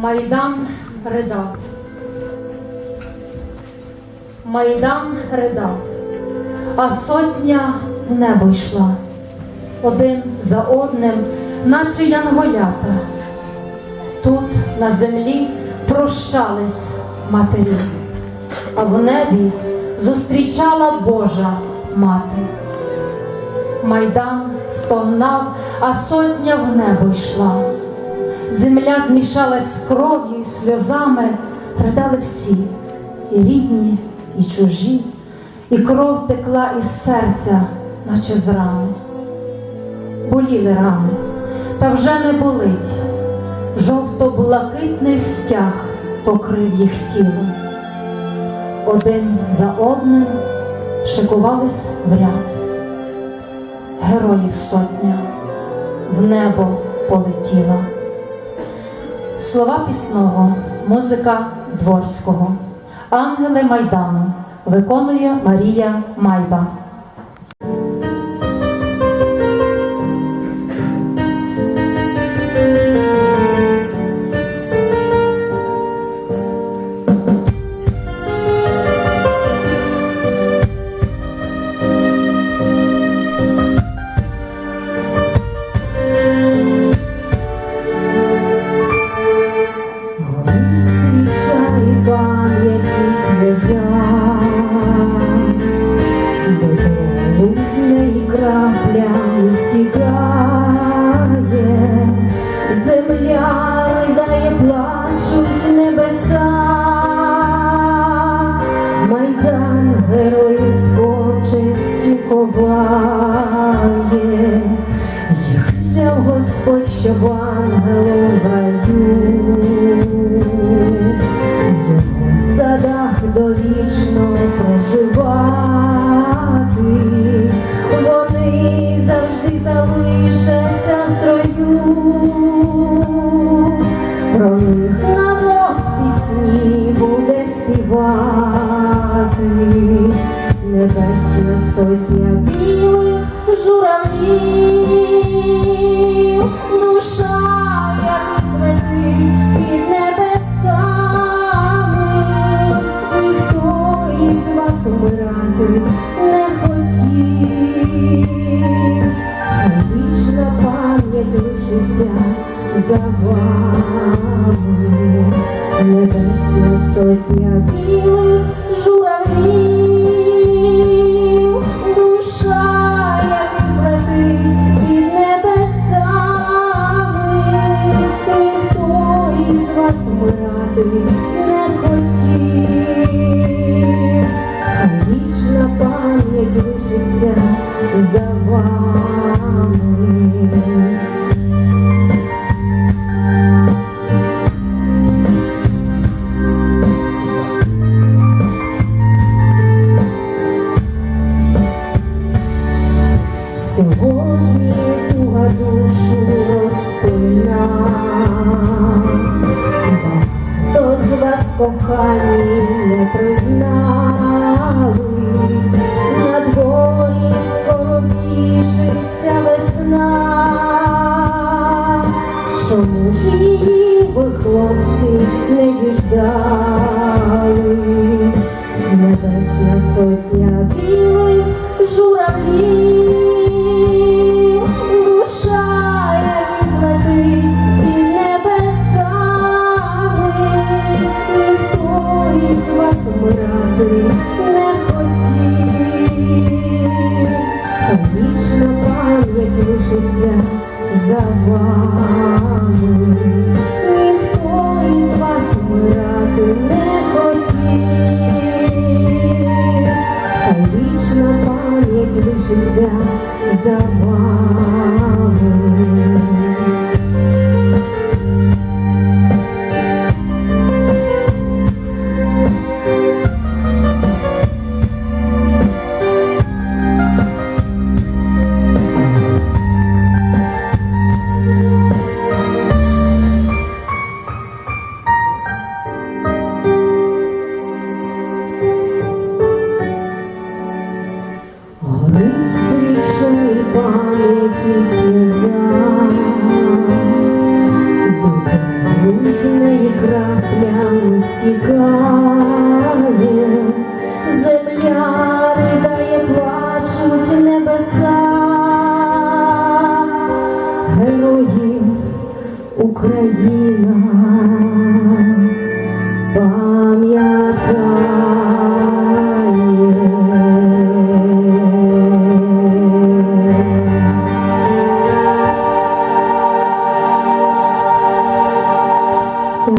Майдан ридав. Майдан ридав, а сотня в небо йшла, один за одним, наче янголята. Тут на землі прощались матері, а в небі зустрічала Божа мати. Майдан стогнав, а сотня в небо йшла. Земля змішалась з кров'ю і сльозами, ридали всі, і рідні, і чужі, і кров текла із серця, наче з рани. Боліли рани, та вже не болить. Жовто-блакитний стяг покрив їх тіло. Один за одним шикувались в ряд. Героїв сотня в небо полетіла. Слова пісного, музика дворського. Ангели Майдану виконує Марія Майба. Ховає, їх взяв Господь, ангелом в раю. В його садах довічно проживати, вони завжди залишаться в строю, про них народ пісні буде співати, небесна сотня білих журавлів, душа, яких летить під небесами, ніхто із вас умирати не хотів, вічна пам'ять лишиться за вами, небесна сотня білих Сьогодні у душу за вами, всі до з неї краплями стікає, земля ридає, плачуть небеса, героїв Україна.